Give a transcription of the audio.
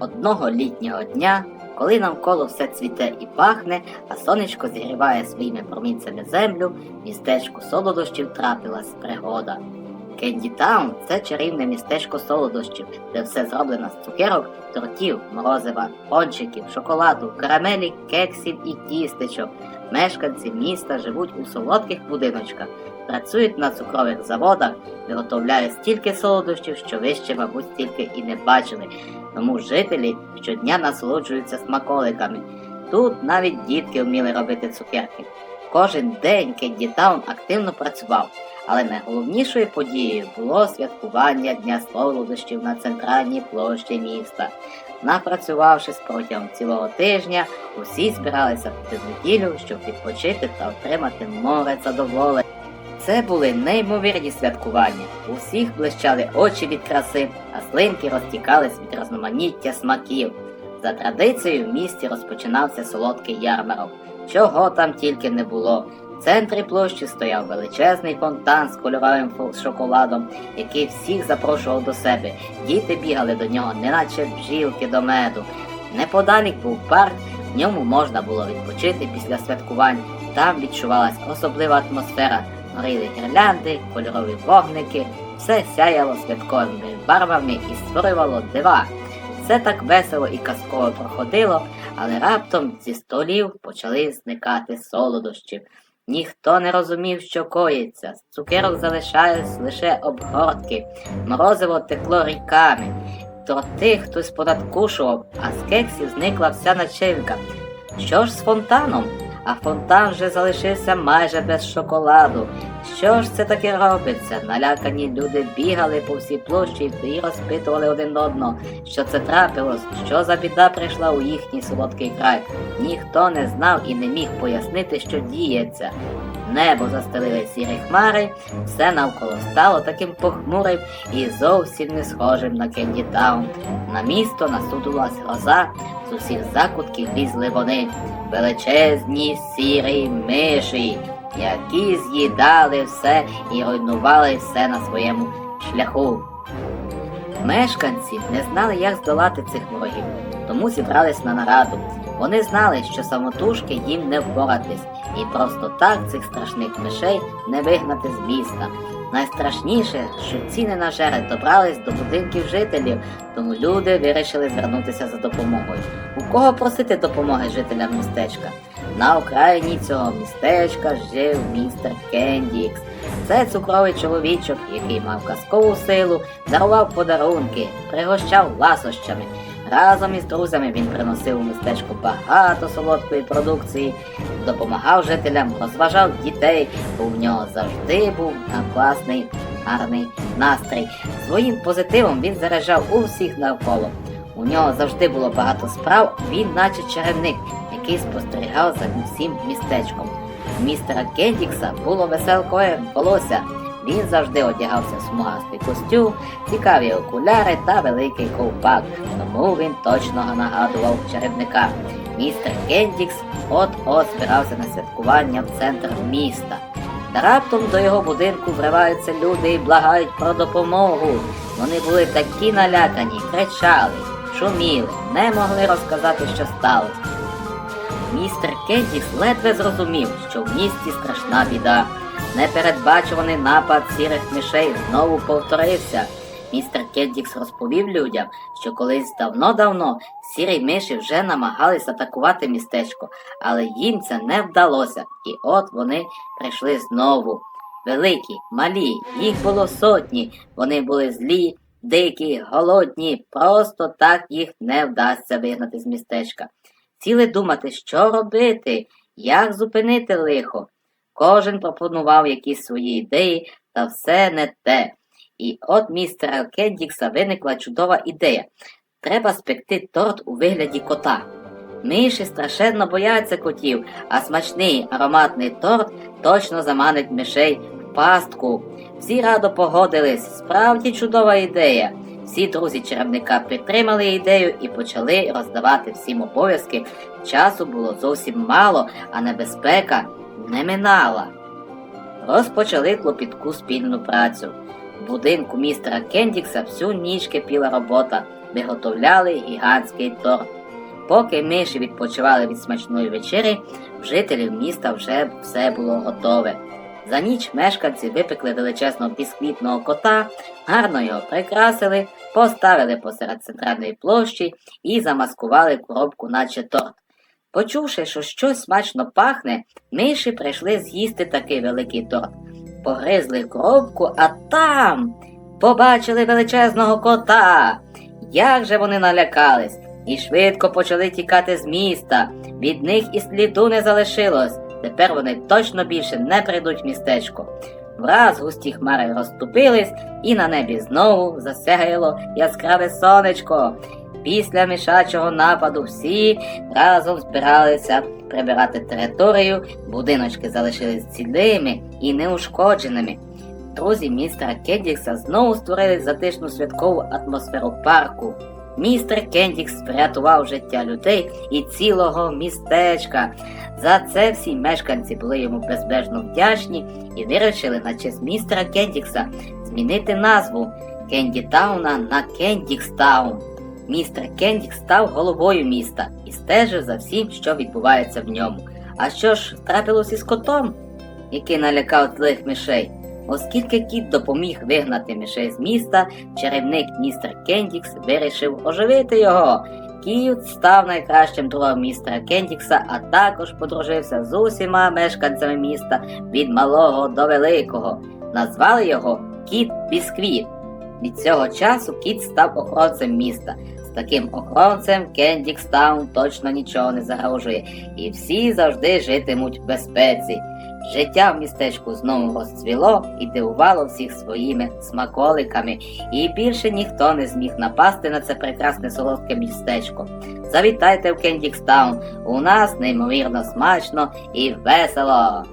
Одного літнього дня, коли навколо все цвіте і пахне, а сонечко зігріває своїми промінцями землю, містечку солодощів трапилась пригода. Кенді Таун це чарівне містечко солодощів, де все зроблено з цукерок, тортів, морозива, пончиків, шоколаду, карамелі, кексів і тістечок. Мешканці міста живуть у солодких будиночках, працюють на цукрових заводах, виготовляють стільки солодощів, що ви ще, мабуть, стільки і не бачили. Тому жителі щодня насолоджуються смаколиками. Тут навіть дітки вміли робити цукерки. Кожен день Кенді Таун активно працював, але найголовнішою подією було святкування Дня солодощів на центральній площі міста. Напрацювавшись протягом цілого тижня, усі збиралися в неділю, щоб відпочити та отримати море задоволення. Це були неймовірні святкування. У всіх блищали очі від краси, а слинки розтікались від розноманіття смаків. За традицією в місті розпочинався солодкий ярмарок. Чого там тільки не було. В центрі площі стояв величезний фонтан з кольоровим шоколадом, який всіх запрошував до себе. Діти бігали до нього, неначе бджілки до меду. Неподалік був парк, в ньому можна було відпочити після святкувань. Там відчувалась особлива атмосфера. Горіли гірлянди, кольорові вогники, все сяяло святковими барвами і створювало дива. Все так весело і казково проходило, але раптом зі столів почали зникати солодощі. Ніхто не розумів, що коїться. З цукерок залишались лише обгортки, морозиво текло ріками. Торти хтось понадкушував, а з кексів зникла вся начинка. Що ж з фонтаном? А фонтан вже залишився майже без шоколаду. Що ж це таке робиться? Налякані люди бігали по всій площі і розпитували один одного, що це трапилось, що за біда прийшла у їхній солодкий край. Ніхто не знав і не міг пояснити, що діється. Небо застелили сірі хмари, все навколо стало таким похмурим і зовсім не схожим на Кенді Таун. На місто насудилась гроза, з усіх закутків лізли вони, величезні сірі миші, які з'їдали все і руйнували все на своєму шляху. Мешканці не знали, як здолати цих ворогів, тому зібрались на нараду. Вони знали, що самотужки їм не впоратись, і просто так цих страшних мишей не вигнати з міста. Найстрашніше, що ці ненажери добрались до будинків жителів, тому люди вирішили звернутися за допомогою. У кого просити допомоги жителям містечка? На окраїні цього містечка жив містер Кендікс. Це цукровий чоловічок, який мав казкову силу, дарував подарунки, пригощав ласощами. Разом із друзями він приносив у містечко багато солодкої продукції, допомагав жителям, розважав дітей, бо в нього завжди був класний, гарний настрій. Своїм позитивом він заряджав усіх навколо. У нього завжди було багато справ, він, наче чарівник, який спостерігав за всім містечком. У містера Кендікса було веселкове волосся. Він завжди одягався в смугастий костюм, цікаві окуляри та великий ковпак, тому він точно нагадував чарівника. Містер Кендікс от-от збирався на святкування в центр міста. Та раптом до його будинку вриваються люди і благають про допомогу. Вони були такі налякані, кричали, шуміли, не могли розказати, що сталося. Містер Кендікс ледве зрозумів, що в місті страшна біда. Непередбачуваний напад сірих мишей знову повторився. Містер Кендікс розповів людям, що колись давно-давно сірі миші вже намагались атакувати містечко, але їм це не вдалося, і от вони прийшли знову. Великі, малі, їх було сотні, вони були злі, дикі, голодні, просто так їх не вдасться вигнати з містечка. Сіли думати, що робити, як зупинити лихо. Кожен пропонував якісь свої ідеї, та все не те. І от містера Кендікса виникла чудова ідея. Треба спекти торт у вигляді кота. Миші страшенно бояться котів, а смачний ароматний торт точно заманить мишей в пастку. Всі радо погодились, справді чудова ідея. Всі друзі чарівника підтримали ідею і почали роздавати всім обов'язки. Часу було зовсім мало, а небезпека не минала. Розпочали клопітку спільну працю. В будинку містера Кендікса всю ніч кипіла робота. виготовляли гігантський торт. Поки миші відпочивали від смачної вечері, в жителів міста вже все було готове. За ніч мешканці випекли величезного бісквітного кота, гарно його прикрасили, поставили посеред центральної площі і замаскували коробку, наче торт. Почувши, що щось смачно пахне, миші прийшли з'їсти такий великий торт. Погризли коробку, а там побачили величезного кота. Як же вони налякались і швидко почали тікати з міста. Від них і сліду не залишилось. Тепер вони точно більше не прийдуть в містечко. Враз густі хмари розступились, і на небі знову засяяло яскраве сонечко. Після мішачого нападу всі разом збиралися прибирати територію, будиночки залишились цілими і неушкодженими. Друзі містера Кендікса знову створили затишну святкову атмосферу парку. Містер Кендікс врятував життя людей і цілого містечка. За це всі мешканці були йому безбежно вдячні і вирішили на честь містера Кендікса змінити назву Кендітауна на Кендікстаун. Містер Кендікс став головою міста і стежив за всім, що відбувається в ньому. А що ж трапилось із котом, який налякав злих мишей? Оскільки кіт допоміг вигнати мишей з міста, чарівник містер Кендікс вирішив оживити його. Кіт став найкращим другом містера Кендікса, а також подружився з усіма мешканцями міста від малого до великого. Назвали його Кіт Бісквіт. Від цього часу кіт став охоронцем міста. З таким охоронцем Кендікстаун точно нічого не загрожує, і всі завжди житимуть в безпеці. Життя в містечку знову розцвіло і дивувало всіх своїми смаколиками, і більше ніхто не зміг напасти на це прекрасне солодке містечко. Завітайте в Кендікстаун, у нас неймовірно смачно і весело.